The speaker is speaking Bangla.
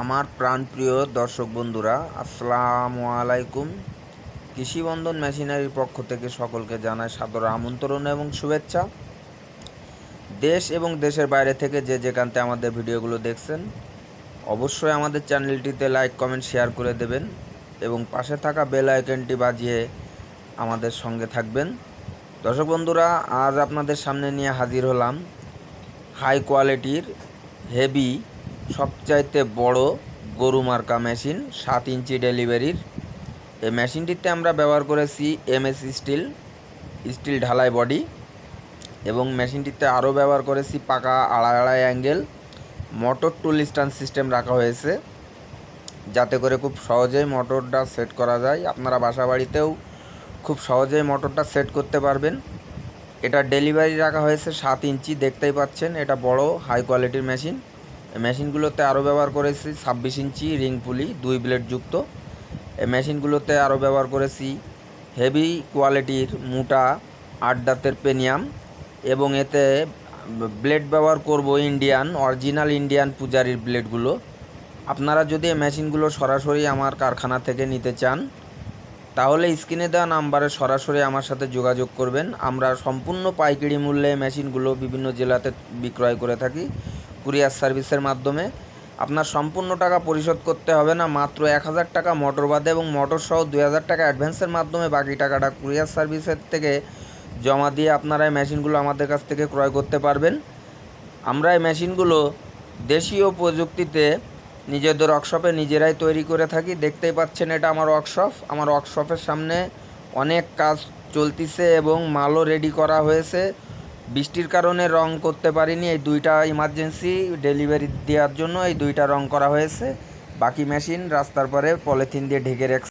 আমার প্রাণপ্রিয় দর্শক বন্ধুরা, আসসালামু আলাইকুম। কৃষিবন্ধন মেশিনারির পক্ষ থেকে সকলকে জানাই সাদর আমন্ত্রণ এবং শুভেচ্ছা। দেশ এবং দেশের বাইরে থেকে যে যেখানতে আমাদের ভিডিওগুলো দেখছেন, অবশ্যই আমাদের চ্যানেলটিতে লাইক, কমেন্ট, শেয়ার করে দেবেন এবং পাশে থাকা বেল আইকনটি বাজিয়ে আমাদের সঙ্গে থাকবেন। দর্শক বন্ধুরা, আজ আপনাদের সামনে নিয়ে হাজির হলাম হাই কোয়ালিটির হেভি সবচাইতে বড় গরু মার্কা মেশিন সাত ইঞ্চি ডেলিভারির। এই মেশিনটিতে আমরা ব্যবহার করেছি এমএস স্টিল স্টিল ঢালাই বডি এবং মেশিনটিতে আরও ব্যবহার করেছি পাকা আড়াই আড়াই angle, motor tool stand system রাখা হয়েছে যাতে করে খুব সহজেই মোটরটা সেট করা যায়। আপনারা বাসা বাড়িতেও খুব সহজেই মোটরটা সেট করতে পারবেন। এটা ডেলিভারি রাখা হয়েছে সাত ইঞ্চি, দেখতেই পাচ্ছেন, এটা বড়, হাই কোয়ালিটির মেশিন। মেশিনগুলোতে আরও ব্যবহার করেছি ছাব্বিশ ইঞ্চি রিং পুলি, দুই ব্লেড যুক্ত। এই মেশিনগুলোতে আরও ব্যবহার করেছি হেভি কোয়ালিটির মোটা আট দাঁতের পেনিয়াম এবং এতে ব্লেড ব্যবহার করব ইন্ডিয়ান, অরিজিনাল ইন্ডিয়ান পূজারির ব্লেডগুলো। আপনারা যদি এই মেশিনগুলো সরাসরি আমার কারখানা থেকে নিতে চান, তাহলে স্ক্রিনে দেওয়া নাম্বারে সরাসরি আমার সাথে যোগাযোগ করবেন। আমরা সম্পূর্ণ পাইকারি মূল্যে মেশিনগুলো বিভিন্ন জেলাতে বিক্রয় করে থাকি। কুরিয়ার সার্ভিসের মাধ্যমে। আপনার সম্পূর্ণ টাকা পরিশোধ করতে হবে না, মাত্র এক হাজার টাকা মোটর বাদে এবং মোটর সহ দুই হাজার টাকা অ্যাডভান্সের মাধ্যমে বাকি টাকাটা কুরিয়ার সার্ভিসের থেকে জমা দিয়ে আপনারা এই মেশিনগুলো আমাদের কাছ থেকে ক্রয় করতে পারবেন। আমরা এই মেশিনগুলো দেশীয় প্রযুক্তিতে নিজেদের ওয়ার্কশপে নিজেরাই তৈরি করে থাকি। দেখতেই পাচ্ছেন এটা আমার ওয়ার্কশপ আমার ওয়ার্কশপের সামনে অনেক কাজ চলতিছে এবং মালও রেডি করা হয়েছে। বৃষ্টির কারণে রং করতে পারিনি। এই দুইটা ইমার্জেন্সি ডেলিভারি দেওয়ার জন্য এই দুইটা রং করা হয়েছে। বাকি মেশিন রাস্তার পরে পলিথিন দিয়ে ঢেকে রেখে